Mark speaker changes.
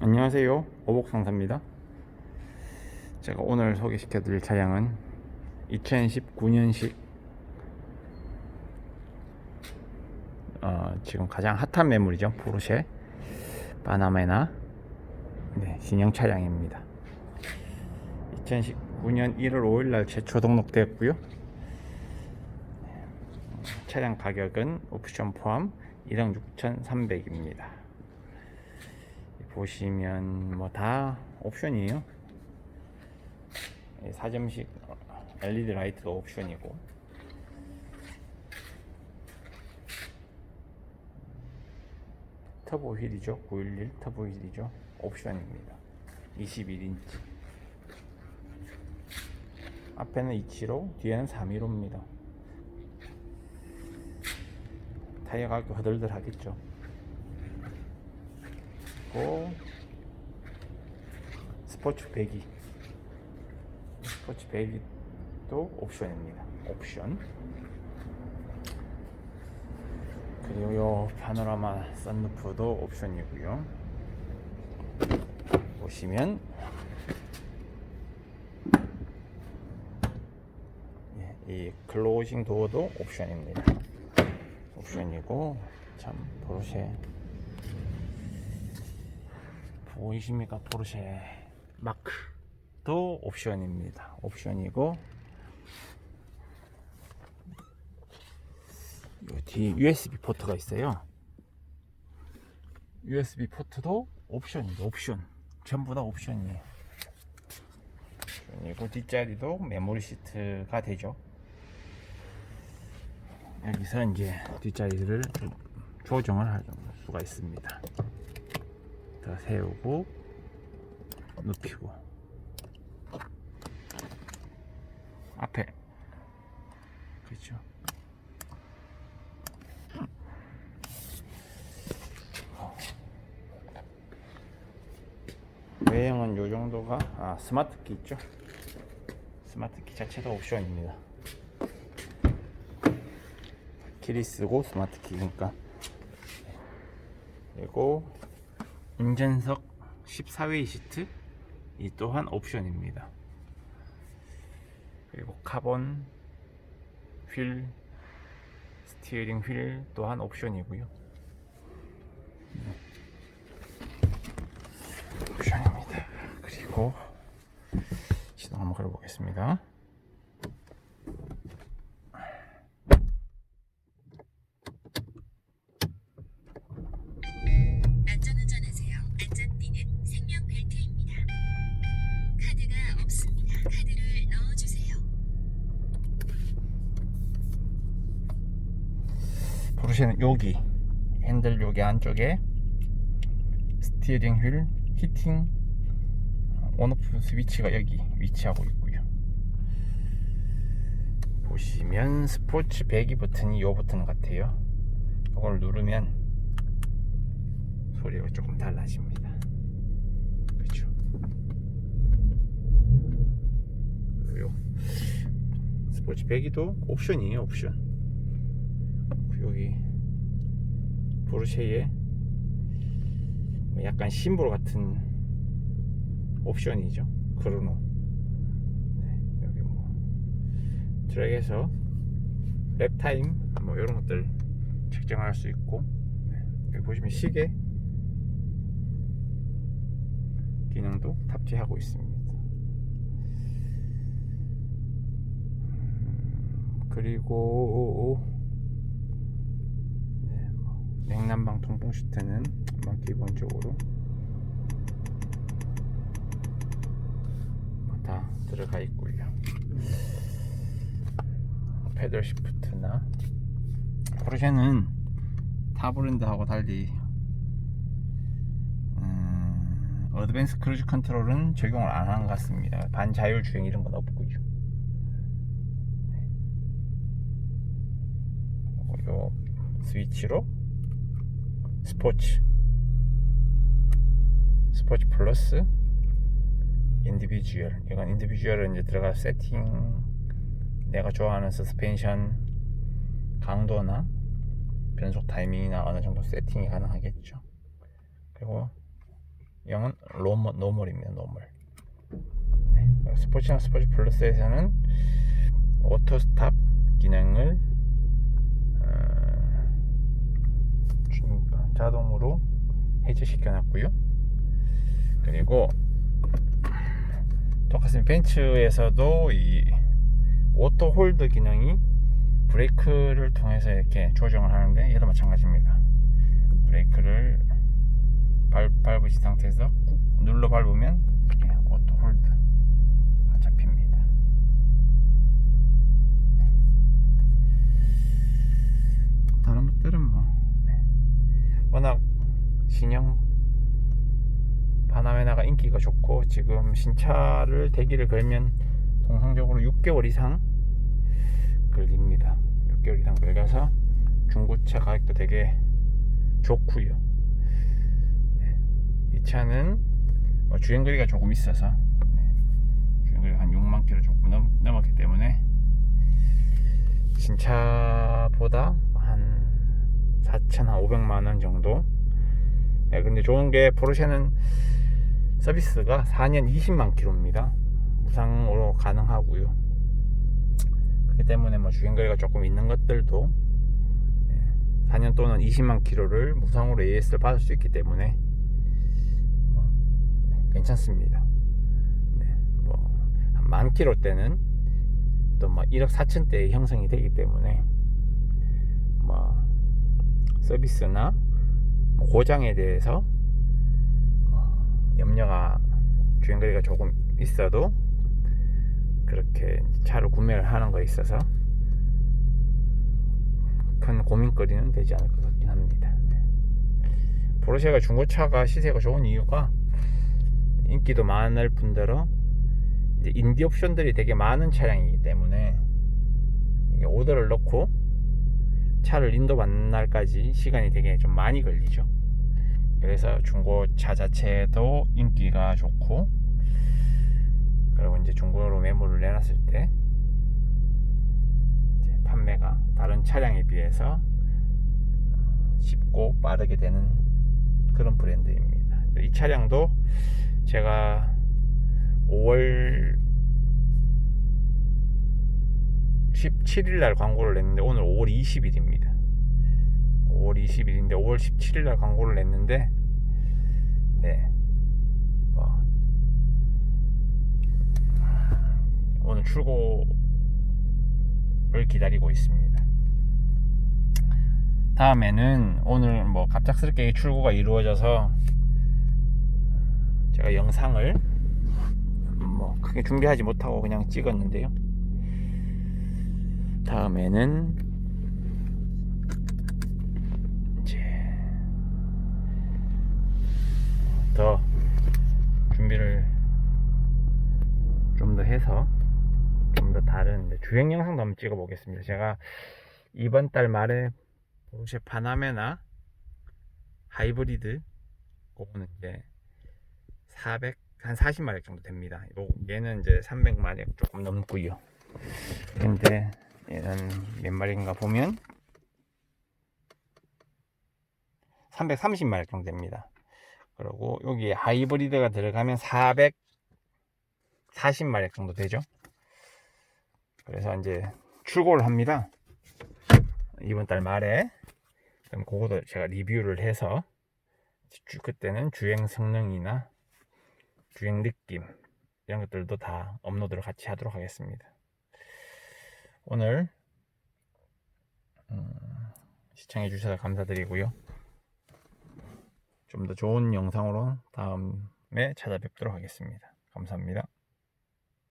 Speaker 1: 안녕하세요. 오복상사입니다. 제가 오늘 소개시켜 드릴 차량은 2019년식 어, 지금 가장 핫한 매물이죠. 포르쉐 파나메나. 네, 신형 차량입니다. 2019년 1월 5일날 최초 등록되었고요. 차량 가격은 옵션 포함 1억 6,300입니다 보시면 뭐 다 옵션이에요. 예, 사점식 LED 라이트도 옵션이고 터보 휠이죠. 911 터보 휠이죠. 옵션입니다. 21인치. 앞에는 275, 뒤에는 315입니다. 타이어 가격 허들들 하겠죠. 그리고 스포츠 배기. 스포츠 배기도 옵션입니다. 옵션. 그리고 요 파노라마 썬루프도 옵션이고요. 보시면 예, 이 클로징 도어도 옵션입니다. 옵션이고 참 포르쉐 보이십니까? 포르쉐 마크도 옵션입니다. 옵션이고 뒤 USB 포트가 있어요. USB 포트도 옵션이죠 옵션. 전부 다 옵션이에요. 옵션이고 뒷자리도 메모리 시트가 되죠. 여기서 이제 뒷자리를 조정을 할 수가 있습니다 더 세우고 눕히고. 앞에. 그렇죠. 외형은 요 정도가? 아 스마트 키 있죠? 스마트 키 자체도 옵션입니다. 키리스고 스마트 키니까. 그리고 운전석 14웨이 시트 이 또한 옵션입니다. 그리고 카본 휠 스티어링 휠 또한 옵션이고요. 네. 옵션입니다. 그리고 시동 한번 걸어보겠습니다. 포르쉐는 여기 핸들 여기 안쪽에 스티어링 휠 히팅 온오프 스위치가 여기 위치하고 있고요. 보시면 스포츠 배기 버튼이 이 버튼 같아요. 이걸 누르면 소리가 조금 달라집니다. 그렇죠? 스포츠 배기도 옵션이에요 옵션. 여기 포르쉐의 뭐 약간 심볼 같은 옵션이죠. 크로노. 네, 여기 뭐 트랙에서 랩 타임 뭐 이런 것들 측정할 수 있고 네, 여기 보시면 시계 기능도 탑재하고 있습니다. 음, 그리고 네, 뭐 냉난방 통풍 시트는 뭐 기본적으로 뭐다 들어가 있고요. 페들 시프트나 포르쉐는 타 브랜드하고 달리 음, 어드밴스 크루즈 컨트롤은 적용을 안 한 것 같습니다. 반자율 주행 이런 건 없고요. 네. 요 스위치로 스포츠 스포츠 플러스 인디비주얼 이건 인디비주얼은 이제 들어가 세팅 내가 좋아하는 서스펜션 강도나 변속 타이밍이나 어느 정도 세팅이 가능하겠죠 그리고 영은 로머, 노멀입니다. 노멀. 네. 스포츠나 스포츠 플러스에서는 오토 스탑 기능을 어, 주- 자동으로 해제시켜 놨고요. 그리고 똑같은 벤츠에서도 이 오토 홀드 기능이 브레이크를 통해서 이렇게 조정을 하는데 얘도 마찬가지입니다. 브레이크를 밟, 밟으신 상태에서 꾹 눌러 밟으면 이렇게 오토 홀드가 잡힙니다. 다른 것들은 뭐 네. 워낙 신형 바나메나가 지금 신차를 대기를 걸면 통상적으로 6개월 이상 걸립니다. 6개월 이상 걸려서 중고차 가격도 되게 좋고요. 네. 이 차는 뭐 주행거리가 조금 있어서 네. 주행거리가 한 6만 킬로 조금 넘, 넘었기 때문에 신차보다 한 4,500만 원 정도. 네, 근데 좋은 게 포르쉐는 서비스가 4년 20만 킬로입니다. 무상으로 가능하고요. 그렇기 때문에 뭐 주행거리가 조금 있는 것들도 네, 4년 또는 20만 킬로를 무상으로 AS를 받을 수 있기 때문에 뭐, 네, 괜찮습니다. 네, 뭐한만 킬로 때는 또막 1억 4천대 형성이 되기 때문에 뭐 서비스나 뭐 고장에 대해서 뭐 염려가 주행거리가 조금 있어도 그렇게 차를 구매를 하는 거에 있어서 큰 고민거리는 되지 않을 것 같긴 합니다. 네. 포르쉐가 중고차가 시세가 좋은 이유가 인기도 많을 뿐더러 이제 인디 옵션들이 되게 많은 차량이기 때문에 오더를 넣고 차를 인도받는 날까지 시간이 되게 좀 많이 걸리죠. 그래서 중고차 자체도 인기가 좋고 그리고 이제 중고로 매물을 내놨을 때 판매가 다른 차량에 비해서 쉽고 빠르게 되는 그런 브랜드입니다. 이 차량도 제가 5월 17일 날 광고를 냈는데 오늘 5월 20일입니다. 5월 20일인데 5월 17일 날 광고를 냈는데 네. 뭐 오늘 출고를 기다리고 있습니다. 다음에는 오늘 뭐 갑작스럽게 출고가 이루어져서 제가 영상을 뭐 크게 준비하지 못하고 그냥 찍었는데요. 다음에는 이제 더 준비를 좀 더 해서 좀 더 다른 주행 영상도 한번 찍어 보겠습니다. 제가 이번 달 말에 포르쉐 파나메나 하이브리드 그거는 이제 400 한 40마력 정도 됩니다. 요- 얘는 이제 300마력 조금 넘고요. 근데 얘는 몇 마리인가 보면 330마력 정도 됩니다. 그리고 여기 하이브리드가 들어가면 440마력 정도 되죠. 그래서 이제 출고를 합니다. 이번 달 말에 그럼 그것도 제가 리뷰를 해서 주- 그때는 주행 성능이나 주행 느낌 이런 것들도 다 업로드를 같이 하도록 하겠습니다. 오늘 음, 시청해 주셔서 감사드리고요. 좀 더 좋은 영상으로 다음에 찾아뵙도록 하겠습니다. 감사합니다.